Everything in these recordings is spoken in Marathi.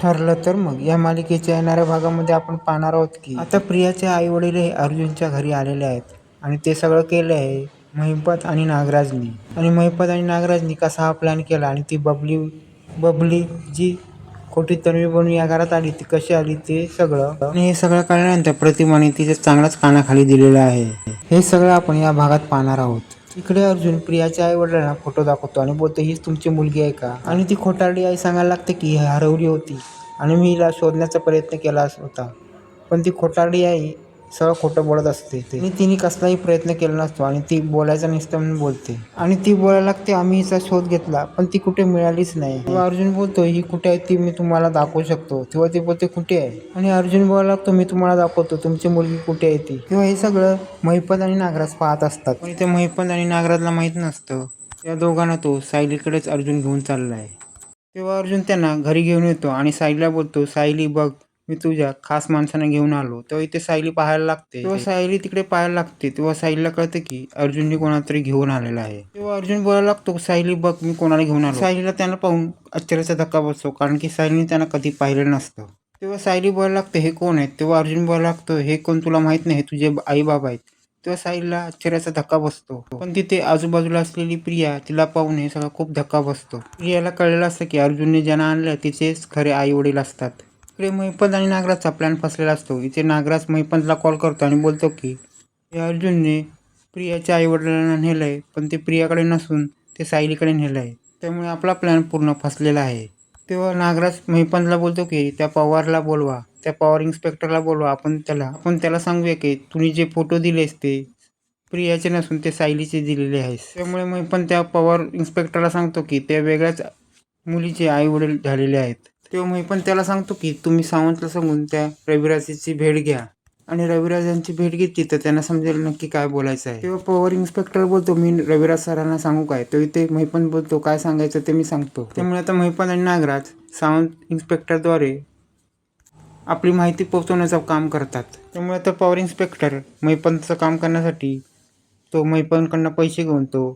ठरलं तर मग. या मालिकेच्या येणाऱ्या भागामध्ये आपण पाहणार आहोत की आता प्रियाचे आई वडील हे अर्जुनच्या घरी आलेले आहेत आणि ते सगळं केलं आहे महिपत आणि नागराजनी. आणि महिपत आणि नागराजनी कसा हा प्लॅन केला आणि ती बबली बबली जी खोटी तन्वी बनून या घरात आली ती कशी आली ते सगळं आणि हे सगळं कळल्यानंतर प्रतिमाने तिच्या चांगलाच कानाखाली दिलेलं आहे. हे सगळं आपण या भागात पाहणार आहोत. इकडे अर्जुन प्रियाच्या आई वडिलांना फोटो दाखवतो आणि बोलतो हीच तुमची मुलगी आहे का? आणि ती खोटारडी आई सांगायला लागते की हरवली होती. आणि मी हिला शोधण्याचा प्रयत्न केला होता. पण ती खोटारडी आई सगळं खोटं बोलत असते ते. आणि तिने कसलाही प्रयत्न केला नसतो आणि ती बोलायचं नसतं म्हणून बोलते. आणि ती बोलायला लागते आम्ही हिचा शोध घेतला पण ती कुठे मिळालीच नाही. तेव्हा अर्जुन बोलतो ही कुठे आहे ती मी तुम्हाला दाखवू शकतो. तेव्हा ती बोलते कुठे आहे? आणि अर्जुन बोलायला लागतो मी तुम्हाला दाखवतो तुमची मुलगी कुठे आहे ती? तेव्हा हे सगळं महिपत आणि नागराज पाहत असतात. पण ते महिपत आणि नागराजला माहीत नसतं. त्या दोघांना तो सायलीकडेच अर्जुन घेऊन चालला आहे तेव्हा अर्जुन त्यांना घरी घेऊन येतो आणि सायलीला बोलतो सायली बघ मी तुझ्या खास माणसाने घेऊन आलो तेव्हा इथे सायली पाहायला लागते. तेव्हा सायली तिकडे पाहायला लागते तेव्हा सायलीला कळतं की अर्जुनने कोणाला तरी घेऊन आलेला आहे. तेव्हा अर्जुन बोलायला लागतो सायली बघ मी कोणाला घेऊन आलो. सायलीला त्यांना पाहून आश्चर्याचा धक्का बसतो कारण की सायलीने त्यांना कधी पाहिलेलं नसतं. तेव्हा सायली बोलायला लागते हे कोण आहेत? तेव्हा अर्जुन बोलायला लागतो हे कोण? तुला माहीत नाही तुझे आई बाबा आहेत. तेव्हा साईला आश्चर्याचा धक्का बसतो. पण तिथे आजूबाजूला असलेली प्रिया तिला पाहून हे सगळं खूप धक्का बसतो. प्रियाला कळलेलं असतं की अर्जुनने ज्यांना आणलं तिचेच खरे आई वडील असतात. इकडे महिपत आणि नागराजचा प्लॅन फसलेला असतो. इथे नागराज महिपतला कॉल करतो आणि बोलतो की हे अर्जुनने प्रियाच्या आई वडिलांना आहे पण ते प्रियाकडे नसून ते सायलीकडे नेलंय. त्यामुळे आपला प्लॅन पूर्ण फसलेला आहे. तेव्हा नागराज महिपतला बोलतो की त्या पवारला बोलवा त्या पॉवर इन्स्पेक्टरला बोलवा. आपण त्याला आपण त्याला सांगूया की तुम्ही जे फोटो दिलेस ते प्रियाचे नसून ते सायलीचे दिलेले आहेस. त्यामुळे मी पण त्या पॉवर इन्स्पेक्टरला सांगतो की त्या वेगळ्याच मुलीचे आई वडील झालेले आहेत. तेव्हा मी पण त्याला सांगतो की तुम्ही सावंतला सांगून त्या रविराजेची भेट घ्या. आणि रविराजांची भेट घेतली तर त्यांना समजेल नक्की काय बोलायचं आहे. तेव्हा पॉवर इन्स्पेक्टर बोलतो मी रविराज सरांना सांगू काय? तो इथे महिपन बोलतो काय सांगायचं ते मी सांगतो. त्यामुळे आता महिपन आणि नागराज सावंत इन्स्पेक्टरद्वारे आपली माहिती पोहोचवण्याचं काम करतात. त्यामुळे आता पॉवर इन्स्पेक्टर मैपनचं काम करण्यासाठी तो मैपनकडनं पैसे घेऊन तो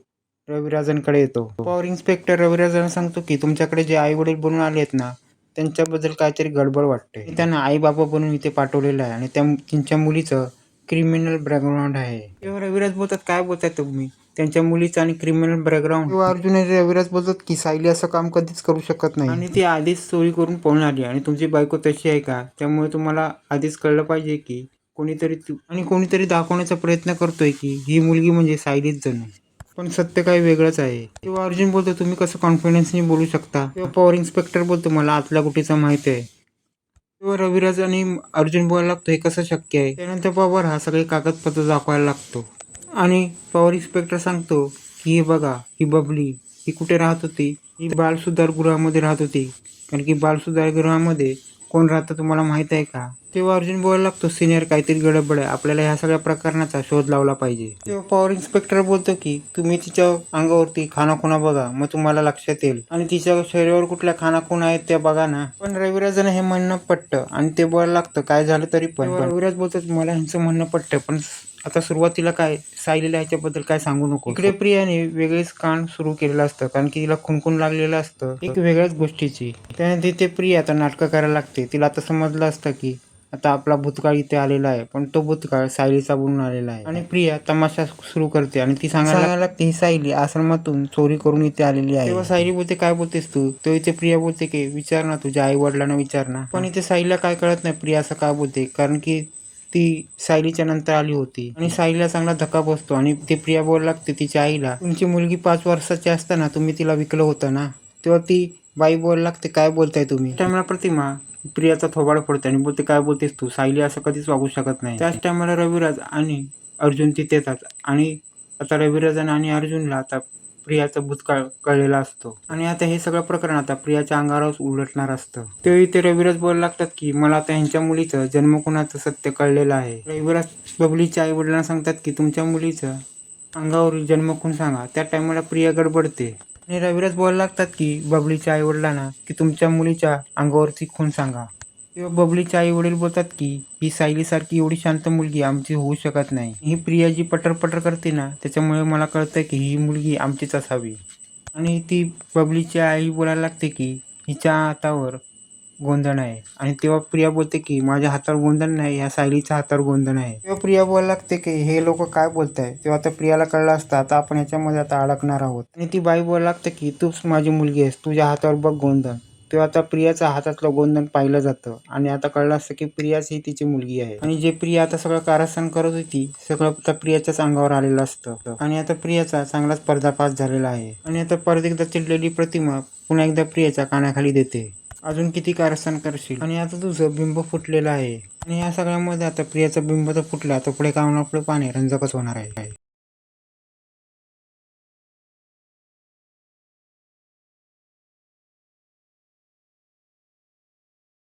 रविराजांकडे येतो. पॉवर इन्स्पेक्टर रविराजांना सांगतो की तुमच्याकडे जे आई वडील बनून आले आहेत ना त्यांच्याबद्दल काहीतरी गडबड वाटते. त्यांना आई बाबा बनून इथे पाठवलेलं आहे आणि त्या त्यांच्या मुलीचं क्रिमिनल बॅकग्राऊंड आहे. तेव्हा रविराज बोलतात काय बोलताय तुम्ही? त्यांच्या मुलीचं आणि क्रिमिनल बॅकग्राऊंड किंवा अर्जुन रविराज बोलतात की सायली असं काम कधीच करू शकत नाही. आणि ती आधीच चोरी करून पळून आली आणि तुमची बायको तशी आहे का? त्यामुळे तुम्हाला आधीच कळलं पाहिजे की कोणीतरी आणि कोणीतरी दाखवण्याचा प्रयत्न करतोय की ही मुलगी म्हणजे सायलीच जण. पण सत्य काही वेगळंच आहे. किंवा अर्जुन बोलतो तुम्ही कसं कॉन्फिडन्सने बोलू शकता? किंवा पॉवर इन्स्पेक्टर बोलतो मला आतल्या गोटीचं माहिती आहे. किंवा रविराज आणि अर्जुन बोलायला लागतो हे कसं शक्य आहे? त्यानंतर पवार हा सगळे कागदपत्र दाखवायला लागतो. आणि पॉवर इन्स्पेक्टर सांगतो की हे बघा ही बबली ही कुठे राहत होती? ही बालसुधार गृहामध्ये राहत होती. कारण की बाल सुधार गृहामध्ये कोण राहतं तुम्हाला माहीत आहे का? तेव्हा अर्जुन बोलायला लागतो सिनियर काहीतरी गडबड आहे. आपल्याला ह्या सगळ्या प्रकरणाचा शोध लावला पाहिजे. तेव्हा पॉवर इन्स्पेक्टर बोलतो की तुम्ही तिच्या अंगावरती खानाखुणा बघा. मग तुम्हाला लक्षात येईल. आणि तिच्या शरीरावर कुठल्या खानाखुणा आहेत त्या बघा ना. पण रविराजांना हे म्हणणं पटतं. आणि ते बोलायला लागतं काय झालं तरी पण. पण रविराज बोलतात मला ह्यांचं म्हणणं पटतं. पण आता सुरुवातीला काय सायलीला ह्याच्याबद्दल काय सांगू नको. इकडे प्रियाने वेगळेच कान सुरू केलेलं असतं कारण की तिला खुणखुण लागलेलं असतं. एक वेगळ्याच गोष्टीची. त्याने तिथे प्रिया आता नाटकं करायला लागते. तिला आता समजलं असतं की आता आपला भूतकाळ इथे आलेला आहे पण तो भूतकाळ सायलीचा बनून आलेला आहे. आणि प्रिया तमाशा सुरू करते आणि ती सांगायला लागते ही सायली आश्रमातून चोरी करून इथे आलेली आहे. तेव्हा सायली बोलते काय बोलतेस तू? तो इथे प्रिया बोलते की विचार ना तुझ्या आई वडिलांना विचार ना. पण इथे सायलीला काय कळत नाही प्रिया असं काय बोलते? कारण की ती सायलीच्या नंतर आली होती. आणि सायलीला चांगला धक्का बसतो आणि ते प्रिया बोलायला लागते तिच्या आईला तुमची मुलगी पाच वर्षाची असताना तुम्ही तिला विकलं होतं ना? तेव्हा ती बाई बोलायला लागते काय बोलताय तुम्ही? त्यामुळे प्रतिमा प्रियाचा थोबाड पडते आणि बोलते काय बोलतेस तू? सायली असं कधीच वागू शकत नाही. त्याच टायमाला रविराज आणि अर्जुन तिथे येतात आणि आता रविराजन आणि अर्जुनला आता प्रियाचा भूतकाळ कळलेला असतो. आणि आता हे सगळं प्रकरण आता प्रियाच्या अंगावरच उलटणार असतं. तेव्हा ते रविराज बोलायला लागतात की मला आता ह्यांच्या मुलीचं जन्मकुणाचं सत्य कळलेलं आहे. रविराज बबलीच्या आई वडिलांना सांगतात की तुमच्या मुलीचं अंगावरील जन्मखून सांगा? त्या टायमाला प्रिया गडबडते. आणि रविराज बोलायला लागतात की बबलीच्या आई वडिलांना की तुमच्या मुलीच्या अंगावरती खून सांगा? तेव्हा बबलीचे आई वडील बोलतात की ही सायलीसारखी एवढी शांत मुलगी आमची होऊ शकत नाही. ही प्रिया जी पटर पटर करते ना त्याच्यामुळे मला कळतं की ही मुलगी आमचीच असावी. आणि ती बबलीची आई बोलायला लागते की हिच्या हातावर गोंधण आहे. आणि तेव्हा प्रिया बोलते की माझ्या हातावर गोंधण नाही या सायलीच्या हातावर गोंधण आहे. तेव्हा प्रिया बोलायला लागते की हे लोक काय बोलताय? तेव्हा आता प्रियाला कळलं असतं आता आपण याच्यामध्ये आता अडकणार आहोत. आणि ती बाई बोलायला लागते की तूच माझी मुलगी आहेस तुझ्या हातावर बघ गोंधण. तेव्हा आता प्रियाचा हातातलं गोंधन पाहिलं जातं. आणि आता कळलं असतं की प्रियाच ही तिची मुलगी आहे. आणि जे प्रिया आता सगळं कारस्थान करत होती सगळं आता प्रियाच्याच अंगावर आलेलं असतं. आणि आता प्रियाचा चांगलाच पर्दाफाश झालेला आहे. आणि आता परत एकदा चिडलेली प्रतिमा पुन्हा एकदा प्रियाच्या कानाखाली देते. अजून किती कारस्थान करशील? आणि आता तुझं बिंब फुटलेलं आहे. आणि या सगळ्यामध्ये आता प्रियाचं बिंब तर फुटलं आता पुढे कामापुढे पुढे पाणी रंजकच होणार आहे.